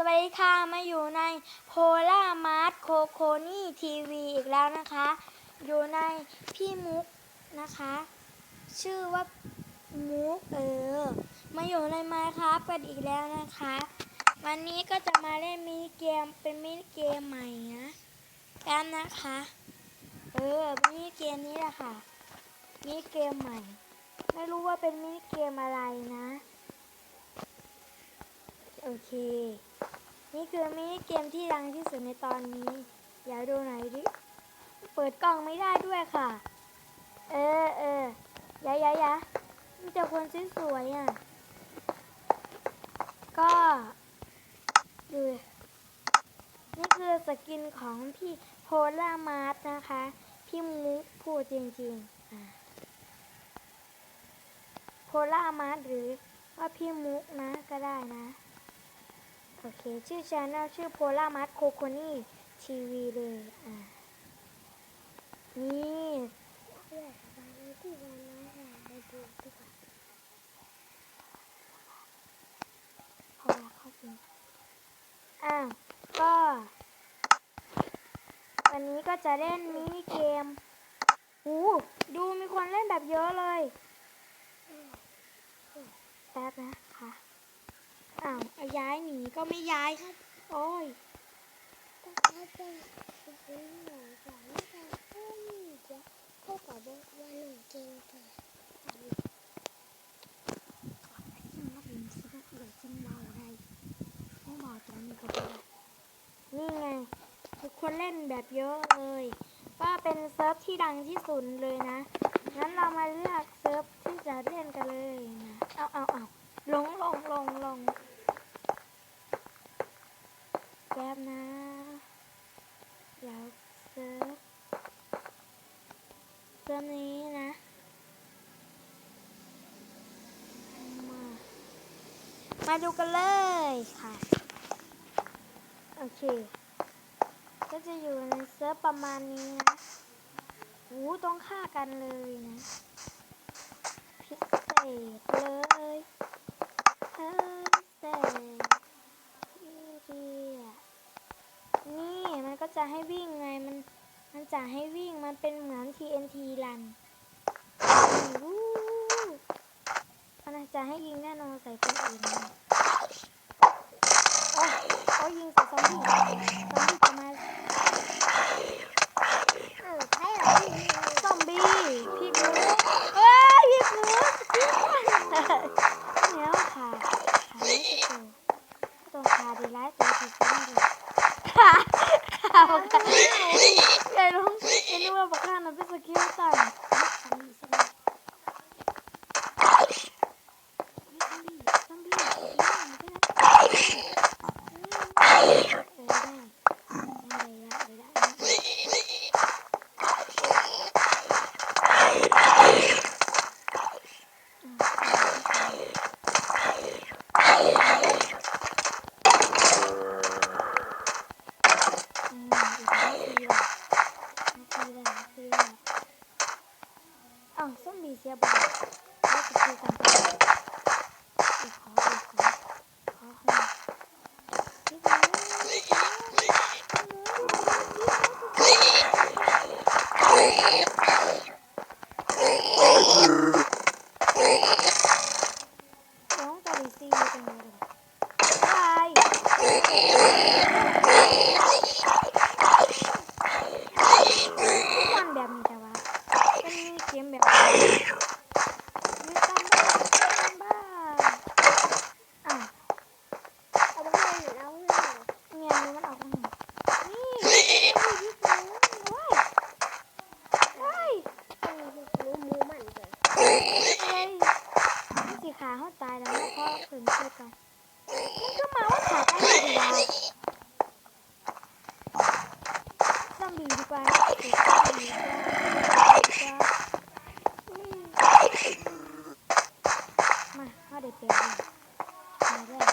สวัสดีค่ะ มาอยู่ในโพล่ามาร์ทโคโคนี่ทีวีอีกแล้วนะคะ อยู่ในพี่มุกนะคะ ชื่อว่ามุกเออ มาอยู่ในไมค์ครับกันอีกแล้วนะคะ วันนี้ก็จะมาเล่นมินิเกมเป็นมินิเกมใหม่นะแป๊บนะคะ เออมินิเกมนี้แหละค่ะมินิเกมใหม่ ไม่รู้ว่าเป็นมินิเกมอะไรนะ โอเค นี่คือมินิเกมที่ดังที่สุดในตอนนี้ อย่าดูหน่อยดิ เปิดกล้องไม่ได้ด้วยค่ะ เออเออยายายามีแต่คนสวยๆอะ ก็ดูนี่คือสกินของพี่โพล่ามาร์ทนะคะ พี่มุกพูดจริงๆโพล่ามาร์ทหรือว่าพี่มุกนะก็ได้นะ โอเค ชื่อช anel ชื่อโพล่ามัสโคโคนี่ทีวีเลยอ่านี่พอละเข้าจริงอ้าก็ วันนี้ก็จะเล่นมินิเกมหูดูมีคนเล่นแบบเยอะเลย แป๊บนะคะ อ้าวย้ายหนีก็ไม่ย้ายโอ้ยนี่ไงทุกคนเล่นแบบเยอะเลย ก็เป็นเซิร์ฟที่ดังที่สุดเลยนะ งั้นเรามาเลือกเซิร์ฟที่จะเล่นกันเลยนะ เอาเอาเอาลงลงลงลงแป๊บนะเดี๋ยวเซิร์ฟเซิร์ฟนี้นะ มา มาดูกันเลยค่ะ โอเค ก็จะอยู่ในเซิร์ฟประมาณนี้นะหูต้องฆ่ากันเลยนะ พิเศษเลยพิเศษนี่มันก็จะให้วิ่งไง มัน มันจะให้วิ่ง มันเป็นเหมือน TNT รันมันจะให้ยิงแน่นอน ใส่คนอื่นโอ้ยโอ้ยยิงใส่ซอมบี้ซอมบี้จะมาซอมบี้พี่หนูเอ้ยพี่หนูเนี้ยค่ะขาไม่จะเจอตัวขาดีร้ายตัวที่ซ้ำดีขาขาบอกกันใหญ่ลงเห็นว่าบอกข้ามันเป็นสกิลตันซอมบี้ซอมบี้ซอมบี้ซอมบี้เออได้ได้ได้ได้อืมอีกไม่ทีละไม่ทีละไม่ทีละ อ้าวส้มบีเสียบอลแล้วจะคุยกันต่ออีกขออีกขอขอให้พี่หนูน้องตาลีซีเป็นไงล่ะบายมันแบบนี้แต่ว่าเป็นมีเกมแบบนี้มีกันบ้างกันบ้างอ้าวเงี้ยมันออกมานี่นี่พี่หนูโอ้ยเฮ้ยเฮ้ยนี่สี ขาเขาตายแล้วนะเพราะขืนช่วยกันมันก็มาว่าขาตายดีกว่าซอมบี้ดีดีกว่าดีกว่าดีกว่ามาเขาได้เปลี่ยนเลยมาเลย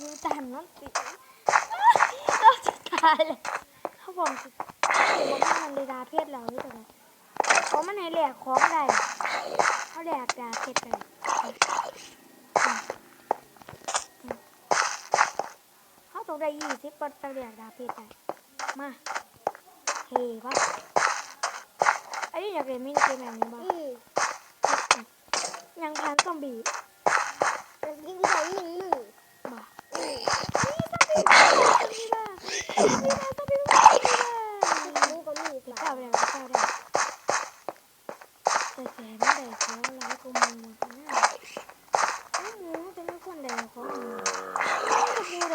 ยูตันน้องติเราจะตายเลยเขาบอกสิเขาบอกว่ามันเลยดาเพศเราหรือเปล่า เพาะมันใหนแหลกของได้เขาแหลกดาเก็ดไปเขาตกได้ยี่สิบเปอร์เซ็นต์แหลกดาเพชรได้มาเฮ้วะอันนี้อยากเล่นมินเกมแบบนี้บ้างยังพันซอมบี้ยิงสองหนึ่งหนึ่งบ้า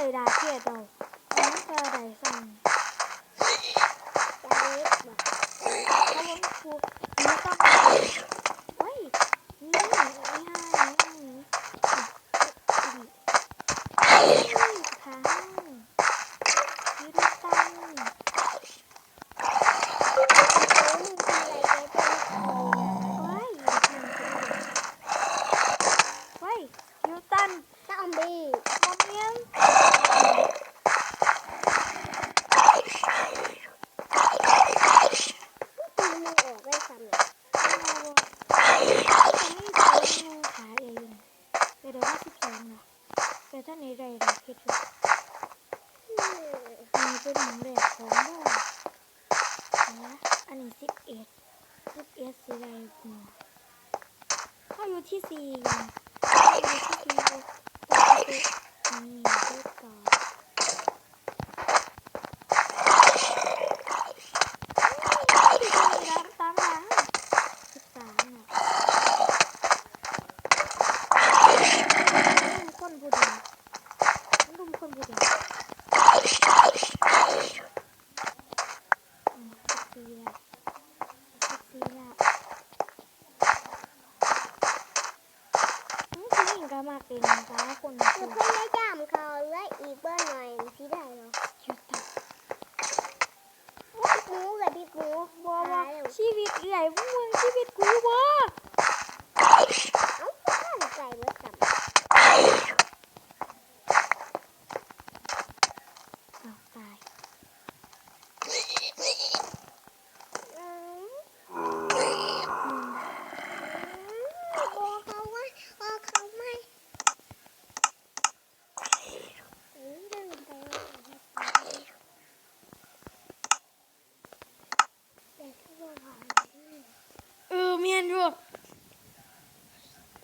จะกูใดดาเกียดเอาน้ำกระไดสั่งปลาเล็กแบบเขาบอกกูไม่ต้องเฮ้ยนี่นี่ฮะนี่นี่ทางยืดตัง โอ้มึงคืออะไรแกเป็น เฮ้ยยูตัน ซอมบี้ มอมเมียง ตีมึงออกได้ซ้ำเนี่ย อันนี้เป็นงูขาเองเดี๋ยวว่าสิบสองนะ แต่ถ้าในไรเราคิดดูอืมมีเป็นหนังแดกของบ้านนะอันนี้สิบเอ็ดสิบเอ็ดสีอะไรหัวเขาอยู่ที่สี่อยู่อยู่ที่สี่ เป็นฟ้าคนหเพื่งได้จ้ามเขาและอีเพิร์หน่อยสิได้หรอหยุดตัดพี่ปูกับพี่ปูบัวว่าชีวิตใหญ่พวกมึงชีวิตกูบ่เอ้าข้ามใจเมื่อกับ